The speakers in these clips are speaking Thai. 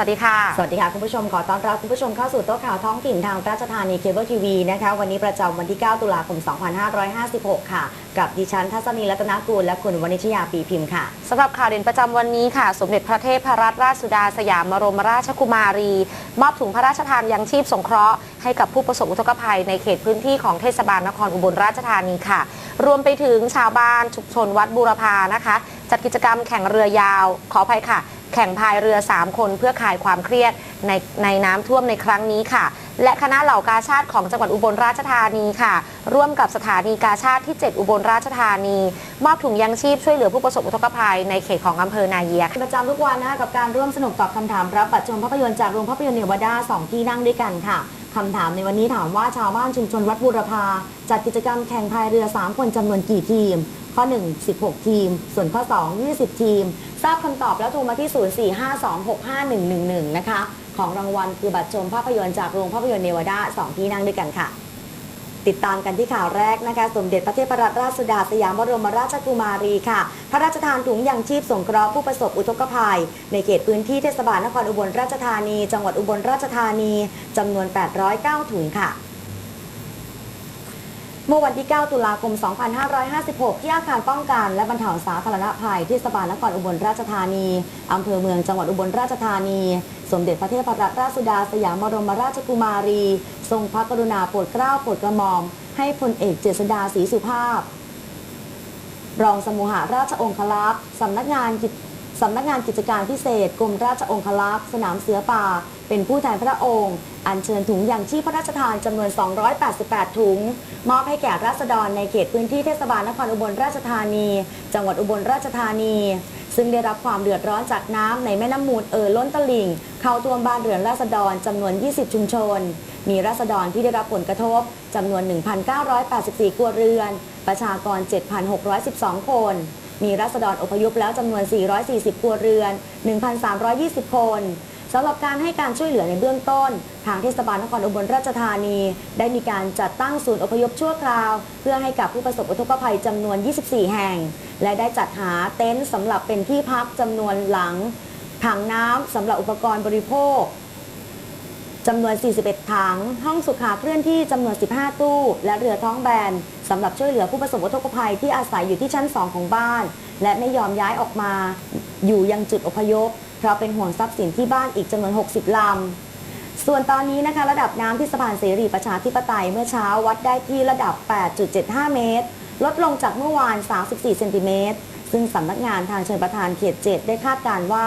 สวัสดีค่ะ สวัสดีค่ะคุณผู้ชมขอต้อนรับคุณผู้ชมเข้าสู่โต๊ะข่าวท้องถิ่นทางราชธานีเคเบิลทีวีนะคะวันนี้ประจำวันที่ 9 ตุลาคม 2556 ค่ะ กับดิฉันทัศนีรัตนกูลและคุณวณิชยาปีพิมพ์ค่ะสำหรับข่าวเด่นประจำวันนี้ค่ะ สมเด็จพระเทพรัตนราชสุดาสยามบรมราชกุมารี มอบถุงพระราชทานยังชีพสงเคราะห์ให้กับผู้ประสบอุทกภัยในเขตพื้นที่ของเทศบาลนครอุบลราชธานีค่ะ รวมไปถึงชาวบ้านชุมชนวัดบูรพานะคะ จัดกิจกรรมแข่งเรือยาวขออภัยค่ะ แข่งพายเรือ 3 คนเพื่อคลายความเครียดในในน้ำท่วมในครั้งนี้ค่ะ และคณะเหล่ากาชาติของจังหวัดอุบลราชธานีค่ะ ร่วมกับสถานีกาชาติที่ 7 อุบลราชธานี มอบถุงยังชีพช่วยเหลือผู้ประสบอุทกภัยในเขตของอำเภอนาเยียค่ะประจำทุกวันนะคะกับการร่วมสนุกตอบคำถามรับบัตรชมภาพยนตร์จากโรงภาพยนตร์เนวาดาสองที่นั่งด้วยกันค่ะคำถามในวันนี้ถามว่าชาวบ้านชุมชนวัดบูรพาจัดกิจกรรมแข่งพายเรือ 3 คนจำนวนกี่ทีม ข้อ 1 16 ทีม ส่วนข้อ 2 20 ทีม ทราบคำตอบแล้วโทรมาที่ 0452651111 นะคะ ของรางวัลคือบัตรชมภาพยนตร์จากโรงภาพยนตร์เนวาดาสองที่นั่งด้วยกันค่ะ ติดตามกันที่ข่าวแรกนะคะ สมเด็จพระเทพรัตนราชสุดาสยามบรมราชกุมารีค่ะ พระราชทานถุงยังชีพสงเคราะห์ผู้ประสบอุทกภัย ในเขตพื้นที่เทศบาลนครอุบลราชธานี จังหวัดอุบลราชธานีจำนวน 809 ถุงค่ะ เมื่อวันที่ 9 ตุลาคม 2556 ที่อาคารป้องกัน และบรรเทาสาธารณภัยเทศบานครอุบลราชธานี อำเภอเมืองจังหวัดอุบลราชธานี สมเด็จพระเทพรัตนราชสุดาสยามบรมราชกุมารี ทรงพระกรุณาโปรดเกล้าโปรดกระหม่อม ให้พลเอกเจษดาศรีสุภาพ รองสมุหาราชองคลักษ์สำนักงานกิจสำนักงานกิจการพิเศษกรมราชองคลักษ์สนามเสือป่า เป็นผู้แทนพระองค์ อัญเชิญถุงยังชีพพระราชทานจำนวน 288 ถุง มอบให้แก่ราษฎรในเขตพื้นที่เทศบาลนครอุบลราชธานี จังหวัดอุบลราชธานี ซึ่งได้รับความเดือดร้อนจากน้ำในแม่น้ำมูลเอ่อล้นตลิ่ง เข้าท่วมบ้านเรือนราษฎรจำนวน 20 ชุมชน มีราษฎรที่ได้รับผลกระทบจำนวน 1,984 ครัวเรือน ประชากร 7,612 คนมีราษฎรอพยพแล้วจำนวน 440 ครัวเรือน 1,320 คน สำหรับการให้การช่วยเหลือในเบื้องต้น ทางเทศบาลนครอุบลราชธานี ได้มีการจัดตั้งศูนย์อพยพชั่วคราว เพื่อให้กับผู้ประสบอุทกภัยจำนวน 24 แห่ง และได้จัดหาเต็นท์สำหรับเป็นที่พักจำนวนหลัง ถังน้ำสำหรับอุปกรณ์บริโภคจำนวน 41 ถัง ห้องสุขาเคลื่อนที่จำนวน 15 ตู้ และเรือท้องแบนสำหรับช่วยเหลือผู้ประสบอุทกภัยที่อาศัยอยู่ที่ชั้น 2 ของบ้าน และไม่ยอมย้ายออกมา อยู่ยังจุดอพยพ เพราะเป็นห่วงทรัพย์สินที่บ้านอีกจำนวน 60 ลำ ส่วนตอนนี้นะคะระดับน้ำที่สะพานเสรีประชาธิปไตยเมื่อเช้าวัดได้ที่ระดับ 8.75 เมตร ลดลงจากเมื่อวาน 34 เซนติเมตร ซึ่งสำนักงานทางเชิญประทานเขต 7 ได้คาดการว่า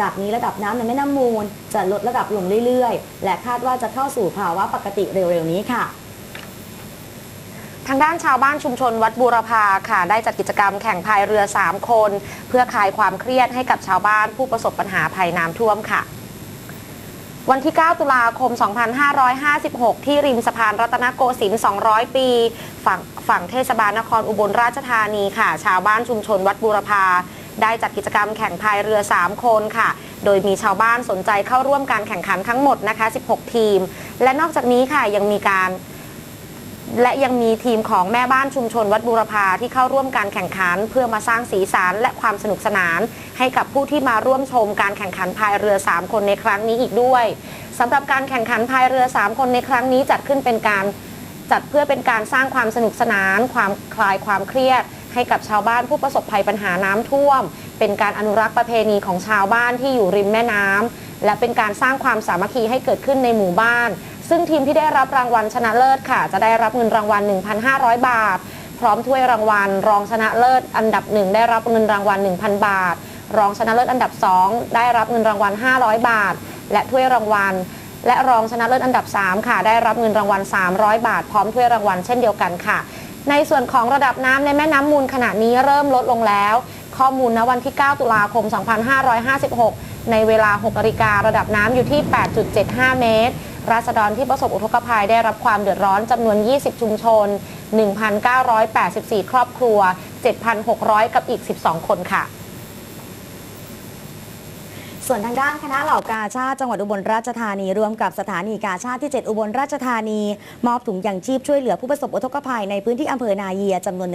จากนี้ระดับน้ำในแม่น้ำมูล จะลดระดับลงเรื่อยๆ และคาดว่าจะเข้าสู่ภาวะปกติเร็วๆนี้ค่ะ ทางด้านชาวบ้านชุมชนวัดบูรพาค่ะ ได้จัดกิจกรรมแข่งพายเรือ 3 คน เพื่อคลายความเครียดให้กับชาวบ้านผู้ประสบปัญหาภัยน้ำท่วมค่ะ วันที่ 9 ตุลาคม 2556 ที่ริมสะพานรัตนโกสินทร์ 200 ปีฝั่งฝั่งเทศบาลนครอุบลราชธานีค่ะ ชาวบ้านชุมชนวัดบูรพาได้จัดกิจกรรมแข่งพายเรือ 3 คนค่ะ โดยมีชาวบ้านสนใจเข้าร่วมการแข่งขันทั้งหมดนะคะ 16 ทีม และนอกจากนี้ค่ะยังมีการ และยังมีทีมของแม่บ้านชุมชนวัดบูรพาที่เข้าร่วมการแข่งขัน เพื่อมาสร้างสีสันและความสนุกสนาน ให้กับผู้ที่มาร่วมชมการแข่งขันพายเรือ 3 คนในครั้งนี้อีกด้วยสำหรับการแข่งขันพายเรือ 3 คนในครั้งนี้จัดขึ้นเป็นการจัดเพื่อเป็นการสร้างความสนุกสนาน ความคลายความเครียด ให้กับชาวบ้านผู้ประสบภัยปัญหาน้ำท่วม เป็นการอนุรักษ์ประเพณีของชาวบ้านที่อยู่ริมแม่น้ำและเป็นการสร้างความสามัคคีให้เกิดขึ้นในหมู่บ้าน ซึ่งทีมที่ได้รับรางวัลชนะเลิศค่ะ จะได้รับเงินรางวัล 1,500 บาท พร้อมถ้วยรางวัล รองชนะเลิศอันดับหนึ่งได้รับเงินรางวัล 1,000 บาท รองชนะเลิศอันดับ 2 ได้รับเงินรางวัล 500 บาท และถ้วยรางวัล และรองชนะเลิศอันดับ 3 ค่ะ ได้รับเงินรางวัล 300 บาท พร้อมถ้วยรางวัลเช่นเดียวกันค่ะ ในส่วนของระดับน้ำในแม่น้ำมูลขณะนี้เริ่มลดลงแล้ว ข้อมูลณวันที่ 9 ตุลาคม 2556 ในเวลา 6นาฬิการะดับน้ำอยู่ที่ 8.75 เมตร ราษฎรที่ประสบอุทกภัยได้รับความเดือดร้อนจำนวน 20 ชุมชน 1,984 ครอบครัว 7,600 กับอีก 12 คนค่ะส่วนทางด้านคณะเหล่ากาชาติจังหวัดอุบลราชธานีรวมกับสถานีกาชาติที่ 7 อุบลราชธานี มอบถุงยังชีพช่วยเหลือผู้ประสบอุทกภัยในพื้นที่อำเภอนาเยียจำนวน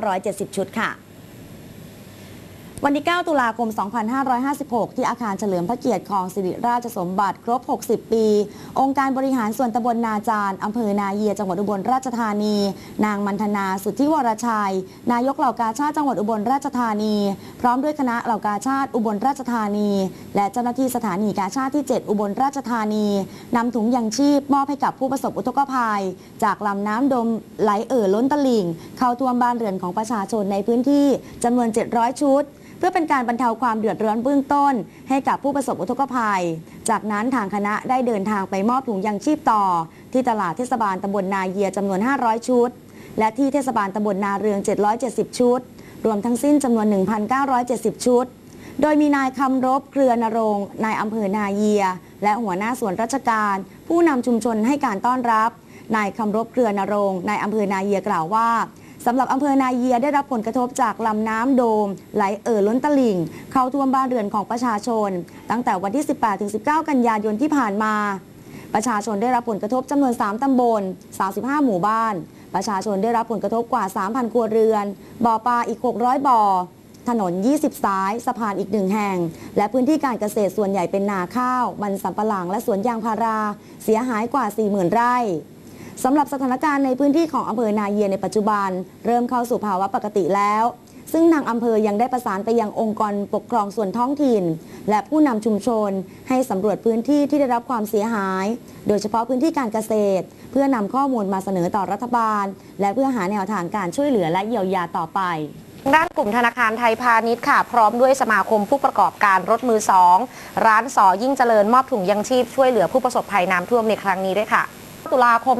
1,970 ชุดค่ะ วันที่ 9 ตุลาคม 2556 ที่อาคารเฉลิมพระเกียรติคลองสิริราชสมบัติครบ 60 ปี องค์การบริหารส่วนตำบลนาจารอำเภอนาเยีย จังหวัดอุบลราชธานี นางมันธนาสุทธิวรชัย นายกเหล่ากาชาติจังหวัดอุบลราชธานี พร้อมด้วยคณะเหล่ากาชาติอุบลราชธานี และเจ้าหน้าที่สถานีกาชาติที่ 7 อุบลราชธานีนำถุงยังชีพมอบให้กับผู้ประสบอุทกภัย จากลำน้ำดมไหลเอ่อล้นตลิ่ง เข้าท่วมบ้านเรือนของประชาชนในพื้นที่จำนวน 700 ชุด เพื่อเป็นการบรรเทาความเดือดร้อนเบื้องต้น ให้กับผู้ประสบอุทกภัย จากนั้นทางคณะได้เดินทางไปมอบถุงยังชีพต่อ ที่ตลาดเทศบาลตำบลนาเยียจำนวน 500 ชุด และที่เทศบาลตำบลนาเรือง 770 ชุด รวมทั้งสิ้นจำนวน 1,970 ชุด โดยมีนายคำรบเครือนรงนายอำเภอนาเยีย และหัวหน้าส่วนราชการ ผู้นำชุมชนให้การต้อนรับนายคำรบเครือนรงนายอำเภอนาเยียกล่าวว่า สำหรับอำเภอนาเยียได้รับผลกระทบจากลำน้ำโดม ไหลเอ่อล้นตลิ่ง เข้าท่วมบ้านเรือนของประชาชน ตั้งแต่วันที่ 18-19 กันยายนที่ผ่านมา ประชาชนได้รับผลกระทบจำนวน 3 ตำบล 35 หมู่บ้าน ประชาชนได้รับผลกระทบกว่า 3,000 ครัวเรือน บ่อปลาอีก 600 บ่อ ถนน 20 สาย สะพานอีกหนึ่งแห่ง และพื้นที่การเกษตรส่วนใหญ่เป็นนาข้าว มันสำปะหลังและสวนยางพารา เสียหายกว่า 40,000 ไร่ สำหรับสถานการณ์ในพื้นที่ของอำเภอนาเยียในปัจจุบัน เริ่มเข้าสู่ภาวะปกติแล้ว ซึ่งทางอำเภอยังได้ประสานไปยังองค์กรปกครองส่วนท้องถิ่น และผู้นำชุมชน ให้สำรวจพื้นที่ที่ได้รับความเสียหาย โดยเฉพาะพื้นที่การเกษตร เพื่อนำข้อมูลมาเสนอต่อรัฐบาล และเพื่อหาแนวทางการช่วยเหลือและเยียวยาต่อไปด้านกลุ่มธนาคารไทยพาณิชย์ค่ะ พร้อมด้วยสมาคมผู้ประกอบการรถมือสองร้านสอยิ่งเจริญมอบถุงยังชีพช่วยเหลือผู้ประสบภัยน้ำท่วมในครั้งนี้ด้วยค่ะ ตุลาคม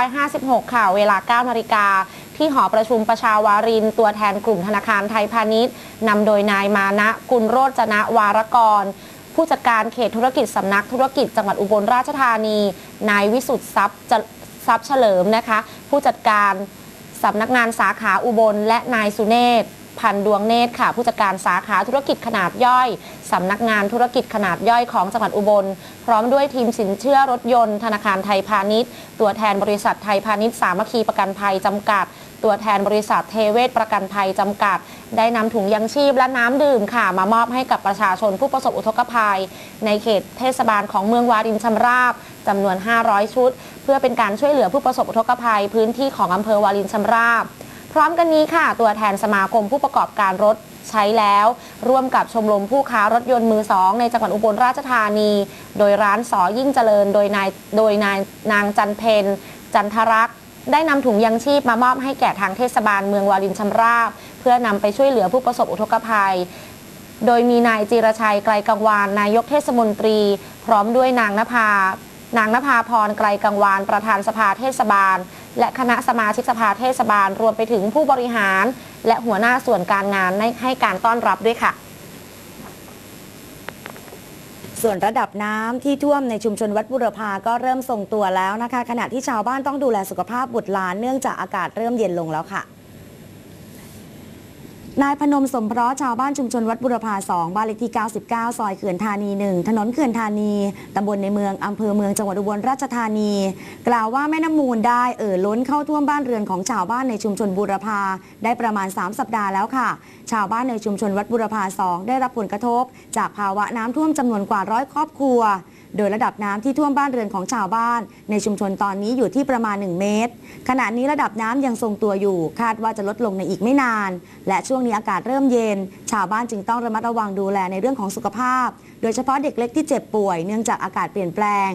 2556 ค่ะ เวลา 9 นาฬิกา ที่หอประชุมประชาวาริน ตัวแทนกลุ่มธนาคารไทยพาณิชย์นำโดยนายมานะกุลโรจนะวารกร ผู้จัดการเขตธุรกิจสำนักธุรกิจจังหวัดอุบลราชธานี นายวิสุทธ์ทรัพย์ทรัพย์เฉลิมนะคะ ผู้จัดการสำนักงานสาขาอุบลและนายสุเนศ พันดวงเนตรค่ะ ผู้จัดการสาขาธุรกิจขนาดย่อยสำนักงานธุรกิจขนาดย่อยของจังหวัดอุบล พร้อมด้วยทีมสินเชื่อรถยนต์ ธนาคารไทยพาณิชย์ ตัวแทนบริษัทไทยพาณิชย์สามัคคีประกันภัยจำกัด ตัวแทนบริษัทเทเวศประกันภัยจำกัด ได้นำถุงยังชีพและน้ำดื่มค่ะ มามอบให้กับประชาชนผู้ประสบอุทกภัย ในเขตเทศบาลของเมืองวารินชำราบจำนวน 500 ชุด เพื่อเป็นการช่วยเหลือผู้ประสบอุทกภัย พื้นที่ของอำเภอวารินชำราบ พร้อมกันนี้ค่ะ ตัวแทนสมาคมผู้ประกอบการรถใช้แล้ว ร่วมกับชมรมผู้ค้ารถยนต์มือสองในจังหวัดอุบลราชธานี โดยร้านสอยิ่งเจริญ โดยนายโดยนายนางจันเพนจันทรักษ์ได้นำถุงยังชีพมามอบให้แก่ทางเทศบาลเมืองวารินชำราบ เพื่อนำไปช่วยเหลือผู้ประสบอุทกภัย โดยมีนายจีรชัยไกลกังวาน นายกเทศมนตรี พร้อมด้วยนางนภานางนภาพรไกลกังวาน ประธานสภาเทศบาล และคณะสมาชิกสภาเทศบาล รวมไปถึงผู้บริหาร และหัวหน้าส่วนการงานให้การต้อนรับด้วยค่ะส่วนระดับน้ำที่ท่วมในชุมชนวัดบุรพาก็เริ่มทรงตัวแล้วนะคะ ขณะที่ชาวบ้านต้องดูแลสุขภาพบุตรหลานเนื่องจากอากาศเริ่มเย็นลงแล้วค่ะ นายพนมสมเพราะชาวบ้านชุมชนวัดบุรพา2บ้านเลขที่ 99 ซอยเขื่อนธานี1ถนนเขื่อนธานี ตำบลในเมือง อำเภอเมืองจังหวัดอุบลราชธานี กล่าวว่าแม่น้ำมูลได้เอ่อล้นเข้าท่วมบ้านเรือนของชาวบ้านในชุมชนบุรพาได้ประมาณ 3 สัปดาห์แล้วค่ะ ชาวบ้านในชุมชนวัดบุรพา2ได้รับผลกระทบ จากภาวะน้ำท่วมจำนวนกว่าร้อยครอบครัว โดยระดับน้ำที่ท่วมบ้านเรือนของชาวบ้าน ในชุมชนตอนนี้อยู่ที่ประมาณ 1 เมตร ขณะนี้ระดับน้ำยังทรงตัวอยู่ คาดว่าจะลดลงในอีกไม่นาน และช่วงนี้อากาศเริ่มเย็น ชาวบ้านจึงต้องระมัดระวังดูแลในเรื่องของสุขภาพ โดยเฉพาะเด็กเล็กที่เจ็บป่วยเนื่องจากอากาศเปลี่ยนแปลง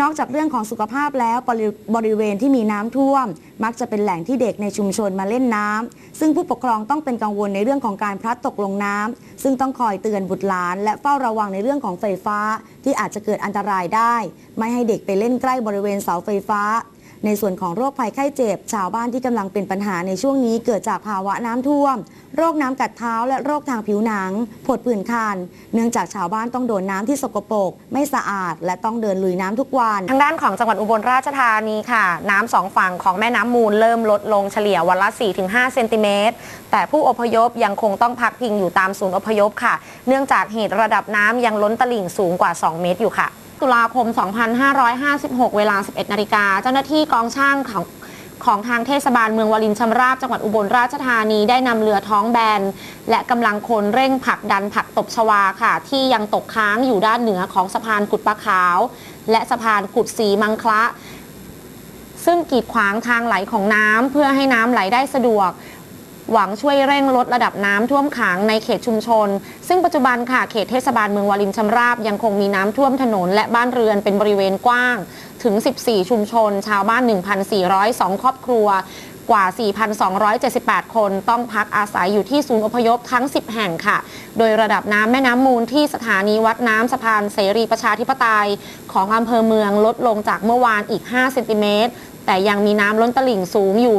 นอกจากเรื่องของสุขภาพแล้วบริบริเวณที่มีน้ำท่วม มักจะเป็นแหล่งที่เด็กในชุมชนมาเล่นน้ำซึ่งผู้ปกครองต้องเป็นกังวลในเรื่องของการพลัดตกลงน้ำซึ่งต้องคอยเตือนบุตรหลาน และเฝ้าระวังในเรื่องของไฟฟ้า ที่อาจจะเกิดอันตรายได้ ไม่ให้เด็กไปเล่นใกล้บริเวณเสาไฟฟ้า ในส่วนของโรคภัยไข้เจ็บ ชาวบ้านที่กำลังเป็นปัญหาในช่วงนี้เกิดจากภาวะน้ำท่วม โรคน้ำกัดเท้าและโรคทางผิวหนัง ผดผื่นคัน เนื่องจากชาวบ้านต้องโดนน้ำที่สกปรกไม่สะอาด และต้องเดินลุยน้ำทุกวัน ทางด้านของจังหวัดอุบลราชธานีค่ะ น้ำสองฝั่งของแม่น้ำมูลเริ่มลดลงเฉลี่ยวันละ 4-5 เซนติเมตร แต่ผู้อพยพยังคงต้องพักพิงอยู่ตามศูนย์อพยพค่ะ เนื่องจากเหตุระดับน้ำยังล้นตลิ่งสูงกว่า 2 เมตรอยู่ค่ะ ตุลาคม 2556 เวลา 11 นาฬิกา เจ้าหน้าที่กองช่างของของทางเทศบาลเมืองวารินชำราบจังหวัดอุบลราชธานีได้นำเรือท้องแบน และกำลังคนเร่งผลักดันผักตบชวาค่ะ ที่ยังตกค้างอยู่ด้านเหนือของสะพานกุดปะขาว และสะพานกุดสีมังคละ ซึ่งกีดขวางทางไหลของน้ำเพื่อให้น้ำไหลได้สะดวก หวังช่วยเร่งลดระดับน้ำท่วมขังในเขตชุมชน ซึ่งปัจจุบันค่ะเขตเทศบาลเมืองวารินชำราบยังคงมีน้ำท่วมถนนและบ้านเรือนเป็นบริเวณกว้างถึง 14 ชุมชน ชาวบ้าน 1,402 ครอบครัวกว่า 4,278 คนต้องพักอาศัยอยู่ที่ศูนย์อพยพทั้ง 10 แห่งค่ะ โดยระดับน้ำแม่น้ำมูลที่สถานีวัดน้ำสะพานเสรีประชาธิปไตย ของอำเภอเมืองลดลงจากเมื่อวานอีก 5 เซนติเมตร แต่ยังมีน้ำล้นตลิ่งสูงอยู่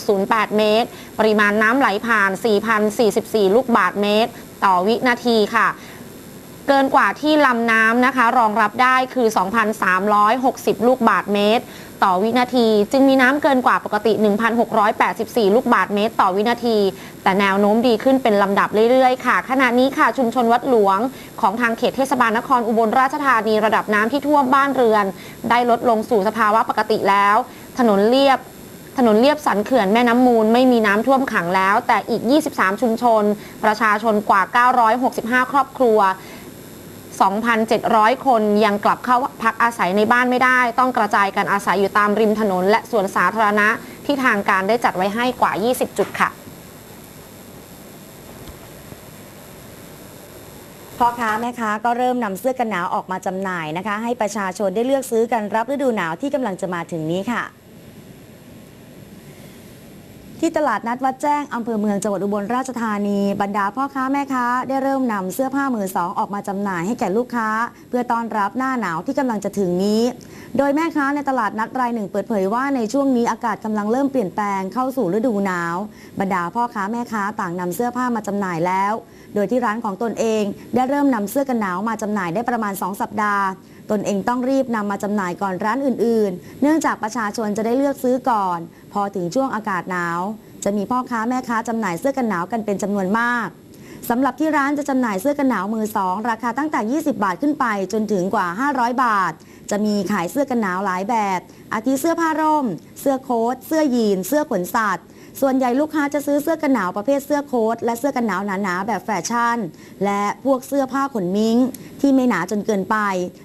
2.08 เมตร ปริมาณน้ำไหลผ่าน 4,044 ลูกบาทเมตร ต่อวินาทีค่ะ เกินกว่าที่ลำน้ำนะคะ รองรับได้คือ 2,360 ลูกบาทเมตร ต่อวินาที จึงมีน้ำเกินกว่าปกติ 1,684 ลูกบาทเมตร ต่อวินาที แต่แนวโน้มดีขึ้นเป็นลำดับเรื่อยๆ ค่ะ ขณะนี้ค่ะชุมชนวัดหลวงของทางเขตเทศบาลนครอุบลราชธานีระดับน้ำที่ท่วมบ้านเรือน ได้ลดลงสู่สภาวะปกติแล้ว ถนนเรียบถนนเลียบสันเขื่อนแม่น้ำมูลไม่มีน้ำท่วมขังแล้ว แต่อีก 23 ชุมชน ประชาชนกว่า 965 ครอบครัว 2,700 คนยังกลับเข้าพักอาศัยในบ้านไม่ได้ ต้องกระจายกันอาศัยอยู่ตามริมถนน และสวนสาธารณะที่ทางการได้จัดไว้ให้กว่า 20 จุดค่ะพ่อค้าแม่ค้าก็เริ่มนำเสื้อกันหนาวออกมาจำหน่ายนะคะ ให้ประชาชนได้เลือกซื้อกันรับฤดูหนาวที่กำลังจะมาถึงนี้ค่ะ ที่ตลาดนัดวัดแจ้งอำเภอเมืองจังหวัดอุบลราชธานี บรรดาพ่อค้าแม่ค้าได้เริ่มนำเสื้อผ้ามือสองออกมาจำหน่ายให้แก่ลูกค้า เพื่อต้อนรับหน้าหนาวที่กำลังจะถึงนี้ โดยแม่ค้าในตลาดนัดรายหนึ่งเปิดเผยว่าในช่วงนี้อากาศกำลังเริ่มเปลี่ยนแปลงเข้าสู่ฤดูหนาว บรรดาพ่อค้าแม่ค้าต่างนำเสื้อผ้ามาจำหน่ายแล้ว โดยที่ร้านของตนเองได้เริ่มนำเสื้อกันหนาวมาจำหน่ายได้ประมาณ 2 สัปดาห์ตนเองต้องรีบนำมาจำหน่ายก่อนร้านอื่นๆ เนื่องจากประชาชนจะได้เลือกซื้อก่อน พอถึงช่วงอากาศหนาว จะมีพ่อค้าแม่ค้าจำหน่ายเสื้อกันหนาวกันเป็นจำนวนมากสำหรับที่ร้านจะจำหน่ายเสื้อกันหนาวมือสองราคาตั้งแต่ 20 บาทขึ้นไปจนถึงกว่า 500 บาท จะมีขายเสื้อกันหนาวหลายแบบ อาทิเสื้อผ้าร่ม เสื้อโค้ท เสื้อยีน เสื้อขนสัตว์ ส่วนใหญ่ลูกค้าจะซื้อเสื้อกันหนาวประเภทเสื้อโค้ทและเสื้อกันหนาวหนาๆแบบแฟชั่น และพวกเสื้อผ้าขนมิ้ง ที่ไม่หนาจนเกินไป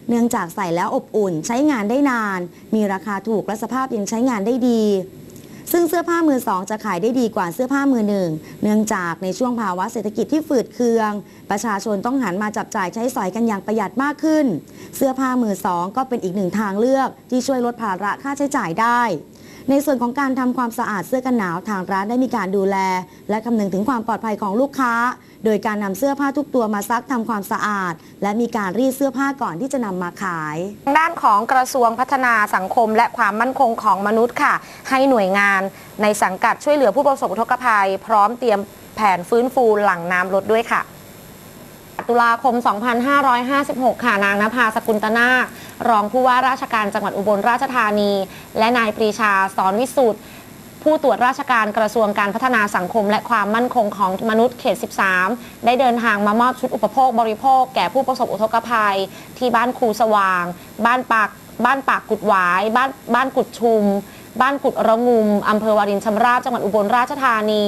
เนื่องจากใส่แล้วอบอุ่นใช้งานได้นาน มีราคาถูกและสภาพยังใช้งานได้ดีซึ่งเสื้อผ้ามือสองจะขายได้ดีกว่าเสื้อผ้ามือหนึ่ง เนื่องจากในช่วงภาวะเศรษฐกิจที่ฝืดเคือง ประชาชนต้องหันมาจับจ่ายใช้สอยกันอย่างประหยัดมากขึ้น เสื้อผ้ามือสองก็เป็นอีกหนึ่งทางเลือกที่ช่วยลดภาระค่าใช้จ่ายได้ ในส่วนของการทำความสะอาดเสื้อกันหนาวทางร้านได้มีการดูแล และคำนึงถึงความปลอดภัยของลูกค้า โดยการนำเสื้อผ้าทุกตัวมาซักทำความสะอาด และมีการรีดเสื้อผ้าก่อนที่จะนำมาขายทางด้านของกระทรวงพัฒนาสังคม และความมั่นคงของมนุษย์ค่ะ ให้หน่วยงานในสังกัดช่วยเหลือผู้ประสบอุทกภัย พร้อมเตรียมแผนฟื้นฟูหลังน้ำลดด้วยค่ะตุลาคม 2556 ค่ะ นางนภาสกุลตนา รองผู้ว่าราชการจังหวัดอุบลราชธานี และนายปรีชาสอนวิสุทธ์ผู้ตรวจราชการกระทรวงการพัฒนาสังคม และความมั่นคงของมนุษย์เขต 13 ได้เดินทางมามอบชุดอุปโภคบริโภค แก่ผู้ประสบอุทกภัย ที่บ้านครูสว่าง บ้านปากบ้านปากกุดหวาย บ้านบ้านกุดชุม บ้านกุดระงุมอำเภอวารินชำราบจังหวัดอุบลราชธานี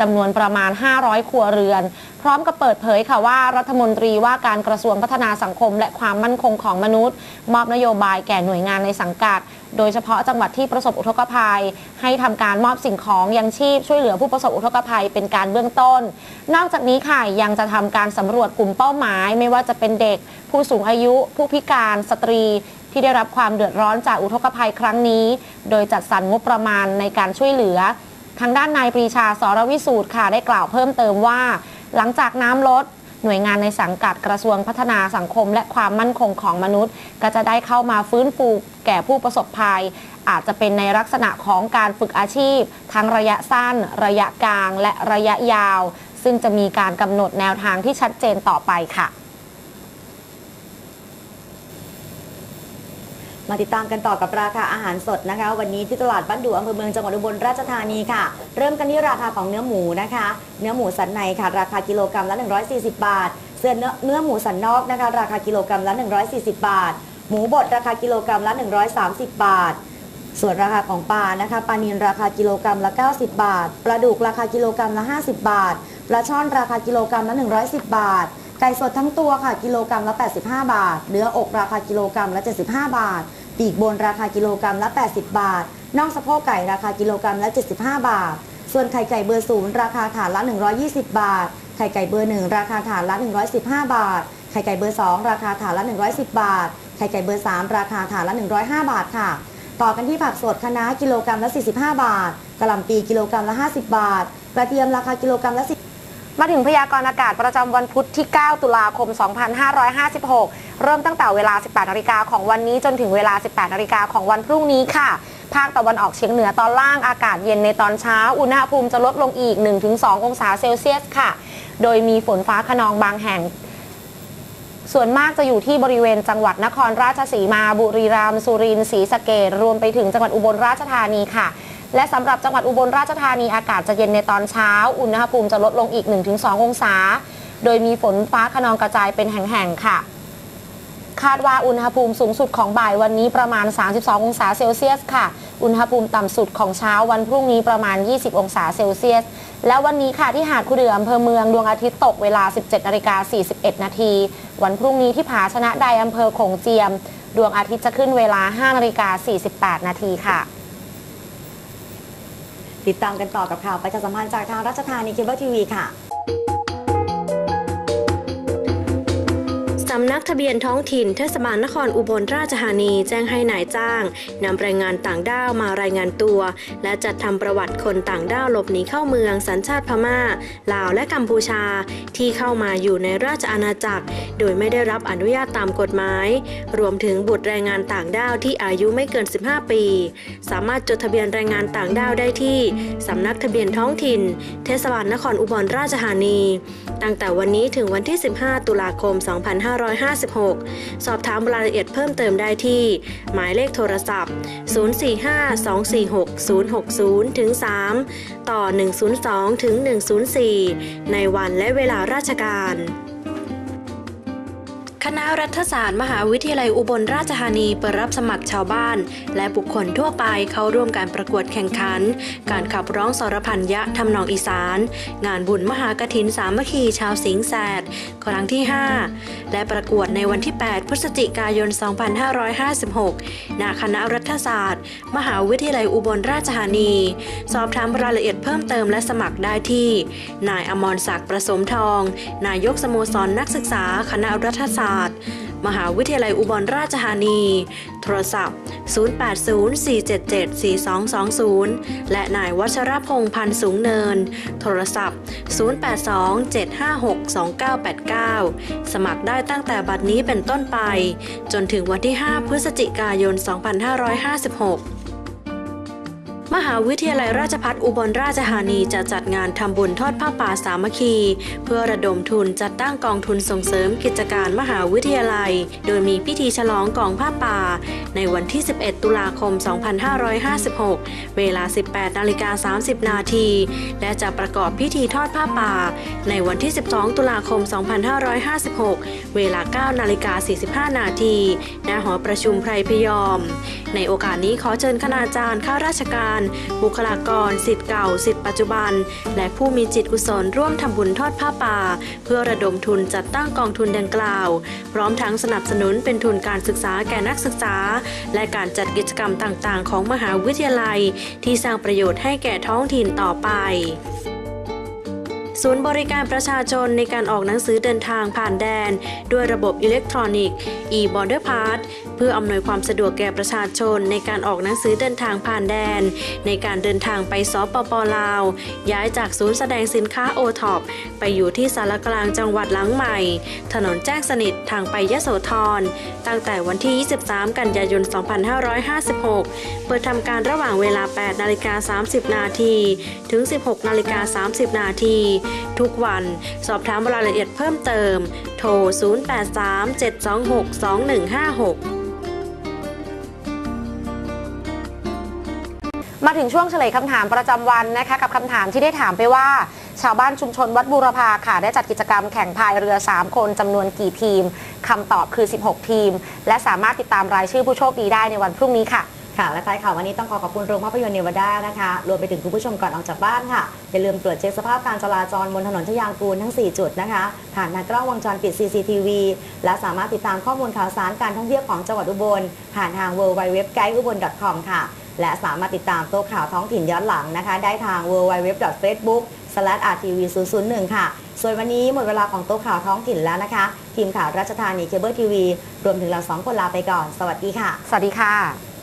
จำนวนประมาณ 500 ครัวเรือน พร้อมกับเปิดเผยค่ะว่ารัฐมนตรีว่าการกระทรวงพัฒนาสังคม และความมั่นคงของมนุษย์ มอบนโยบายแก่หน่วยงานในสังกัด โดยเฉพาะจังหวัดที่ประสบอุทกภัย ให้ทำการมอบสิ่งของยังชีพช่วยเหลือผู้ประสบอุทกภัยเป็นการเบื้องต้น นอกจากนี้ค่ะยังจะทำการสำรวจกลุ่มเป้าหมาย ไม่ว่าจะเป็นเด็ก ผู้สูงอายุ ผู้พิการ สตรี ที่ได้รับความเดือดร้อนจากอุทกภัยครั้งนี้ โดยจัดสรรงบประมาณในการช่วยเหลือ ทางด้านนายปรีชาสรวิสูตรค่ะได้กล่าวเพิ่มเติมว่า หลังจากน้ำลดหน่วยงานในสังกัดกระทรวงพัฒนาสังคม และความมั่นคงของมนุษย์ ก็จะได้เข้ามาฟื้นฟูแก่ผู้ประสบภัย อาจจะเป็นในลักษณะของการฝึกอาชีพ ทั้งระยะสั้น ระยะกลาง และระยะยาว ซึ่งจะมีการกำหนดแนวทางที่ชัดเจนต่อไปค่ะ มาติดตามกันต่อกับราคาอาหารสดนะคะ วันนี้ที่ตลาดบ้านดูอำเภอเมืองจังหวัดอุบลราชธานีค่ะ เริ่มกันที่ราคาของเนื้อหมูนะคะ เนื้อหมูสันในค่ะ ราคากิโลกรัมละ 140 บาทส่วนเนื้อเนื้อหมูสันนอกนะคะ ราคากิโลกรัมละ 140 บาท หมูบดราคากิโลกรัมละ 130 บาท ส่วนราคาของปลานะคะปลานิลราคากิโลกรัมละ 90 บาทปลาดุกราคากิโลกรัมละ 50 บาทปลาช่อนราคากิโลกรัมละ 110 บาท ไก่สดทั้งตัวค่ะกิโลกรัมละ 85 บาท เนื้ออกราคากิโลกรัมละ 75 บาท ปีกบนราคากิโลกรัมละ 80 บาทน่องสะโพกไก่ราคากิโลกรัมละ 75 บาท ส่วนไข่ไก่เบอร์ศูนย์ราคาถาดละ 120 บาท ไข่ไก่เบอร์หนึ่งราคาถาดละ 115 บาท ไข่ไก่เบอร์2ราคาถาดละ 110 บาท ไข่ไก่เบอร์3ราคาถาดละ 105 บาทค่ะ ต่อกันที่ผักสดคะน้ากิโลกรัมละ 45 บาทกระหล่ำปีกิโลกรัมละ 50 บาท กระเทียมราคากิโลกรัมละ10 มาถึงพยากรณ์อากาศประจำวันพุธที่ 9 ตุลาคม 2556 เริ่มตั้งแต่เวลา 18นาฬิกาของวันนี้จนถึงเวลา 18นาฬิกาของวันพรุ่งนี้ค่ะ ภาคตะวันออกเฉียงเหนือตอนล่างอากาศเย็นในตอนเช้า อุณหภูมิจะลดลงอีก 1-2 องศาเซลเซียสค่ะ โดยมีฝนฟ้าขนองบางแห่ง ส่วนมากจะอยู่ที่บริเวณจังหวัดนครราชสีมา บุรีรัมย์ สุรินทร์ ศรีสะเกษรวมไปถึงจังหวัดอุบลราชธานีค่ะ และสำหรับจังหวัดอุบลราชธานีอากาศจะเย็นในตอนเช้า อุณหภูมิจะลดลงอีก 1-2 องศา โดยมีฝนฟ้าขนองกระจายเป็นแห่งๆค่ะ คาดว่าอุณหภูมิสูงสุดของบ่ายวันนี้ประมาณ 32 องศาเซลเซียสค่ะ อุณหภูมิต่ำสุดของเช้าวันพรุ่งนี้ประมาณ 20 องศาเซลเซียส และวันนี้ค่ะที่หาดคูเดืออำเภอเมืองดวงอาทิตย์ตกเวลา 17นาฬิกา41 นาที วันพรุ่งนี้ที่ผาชนะใดอำเภอโขงเจียม ดวงอาทิตย์จะขึ้นเวลา 5นาฬิกา48 นาทีค่ะ ติดตามกันต่อกับข่าวประชาสัมพันธ์จากทางราชธานีเคเบิลทีวีค่ะำนักทะเบียนท้องถิ่นเทศบาลนครอุบลราชธานีแจ้งให้นายจ้างนำแรงงานต่างด้าวมารายงานตัว และจัดทำประวัติคนต่างด้าวหลบหนีเข้าเมืองสัญชาติพม่า ลาวและกัมพูชา ที่เข้ามาอยู่ในราชอาณาจักร โดยไม่ได้รับอนุญาตตามกฎหมาย รวมถึงบุตรแรงงานต่างด้าวที่อายุไม่เกิน 15 ปี สามารถจดทะเบียนแรงงานต่างด้าวได้ที่สำนักทะเบียนท้องถิ่น เทศบาลนครอุบลราชธานี ตั้งแต่วันนี้ถึงวันที่ 15 ตุลาคม2556 สอบถามรายละเอียดเพิ่มเติมได้ที่ หมายเลขโทรศัพท์ 045-246-060ถึง3ต่อ 102ถึง104 ในวันและเวลาราชการ คณะรัฐศาสตร์มหาวิทยาลัยอุบลราชธานีเปิดรับสมัครชาวบ้าน และบุคคลทั่วไปเข้าร่วมการประกวดแข่งขัน การขับร้องสรพันยะทำนองอีสาน งานบุญมหากถินสามัคคีชาวสิงห์แสดครั้งที่ 5 และประกวดในวันที่ 8 พฤศจิกายน 2556 ณ คณะรัฐศาสตร์ มหาวิทยาลัยอุบลราชธานี สอบถามรายละเอียดเพิ่มเติมและสมัครได้ที่ นายอมรศักดิ์ประสมทอง นายกสโมสรนักศึกษาคณะรัฐศาสตร์มหาวิทยาลัยอุบลราชธานี โทรศัพท์ 0804774220 และนายวัชรพงษ์พันธ์สูงเนิน โทรศัพท์ 0827562989 สมัครได้ตั้งแต่บัดนี้เป็นต้นไป จนถึงวันที่ 5 พฤศจิกายน 2556 มหาวิทยาลัยราชภัฏอุบลราชธานีจะจัดงานทำบุญทอดผ้าป่าสามัคคี เพื่อระดมทุนจัดตั้งกองทุนส่งเสริมกิจการมหาวิทยาลัย โดยมีพิธีฉลองกองผ้าป่า ในวันที่ 11 ตุลาคม 2556 เวลา 18นาฬิกา30 นาที และจะประกอบพิธีทอดผ้าป่า ในวันที่ 12 ตุลาคม 2556 เวลา 9นาฬิกา45 นาทีณหอประชุมไพรพยอม ในโอกาสนี้ขอเชิญคณาจารย์ข้าราชการบุคลากรสิทธิ์เก่าสิทธิ์ปัจจุบัน และผู้มีจิตกุศลร่วมทำบุญทอดผ้าป่า เพื่อระดมทุนจัดตั้งกองทุนดังกล่าว พร้อมทั้งสนับสนุนเป็นทุนการศึกษาแก่นักศึกษา และการจัดกิจกรรมต่างๆ ของมหาวิทยาลัย ที่สร้างประโยชน์ให้แก่ท้องถิ่นต่อไป ศูนย์บริการประชาชนในการออกหนังสือเดินทางผ่านแดน ด้วยระบบอิเล็กทรอนิกส์ e-border pass เพื่ออำนวยความสะดวกแก่ประชาชนในการออกหนังสือเดินทางผ่านแดน ในการเดินทางไปสปปลาว ย้ายจากศูนย์แสดงสินค้าโอท็อปไปอยู่ที่สารกลางจังหวัดหลังใหม่ ถนนแจ้งสนิททางไปยะโสธรตั้งแต่วันที่ 23 กันยายน 2556 เปิดทำการระหว่างเวลา 8 นาฬิกา 30 นาที ถึง 16 นาฬิกา 30 นาทีทุกวัน สอบถามรายละเอียดเพิ่มเติม โทร 0837262156มาถึงช่วงเฉลยคำถามประจำวันนะคะกับคำถามที่ได้ถามไปว่า ชาวบ้านชุมชนวัดบูรพาค่ะ ได้จัดกิจกรรมแข่งพายเรือ 3 คนจำนวนกี่ทีมคำตอบคือ 16 ทีม และสามารถติดตามรายชื่อผู้โชคดีได้ในวันพรุ่งนี้ค่ะ ค่ะ และท้ายข่าววันนี้ต้องขอขอบคุณโรงภาพยนตร์เนวาดานะคะ รวมไปถึงคุณผู้ชมก่อนออกจากบ้านค่ะ อย่าลืมตรวจเช็คสภาพการจราจรบนถนนชยางกูลทั้ง 4 จุดนะคะ ผ่านทางกล้องวงจรปิด CCTV และสามารถติดตามข้อมูลข่าวสารการท่องเที่ยวของจังหวัดอุบล ผ่านทาง w w w g u i d e u b o l com ค่ะ และสามารถติดตามโต๊ะข่าวท้องถิ่นย้อนหลังนะคะ ได้ทาง w w w f a c e b o o k rtv 0 0 1ค่ะ ส่วนวันนี้หมดเวลาของโต๊ะข่าวท้องถิ่นแล้วนะคะ ทีมข่าวราชธานีเคเบิลทีวี รวมถึงเราสองคนลาไปก่อน สวัสดีค่ะ สวัสดีค่ะ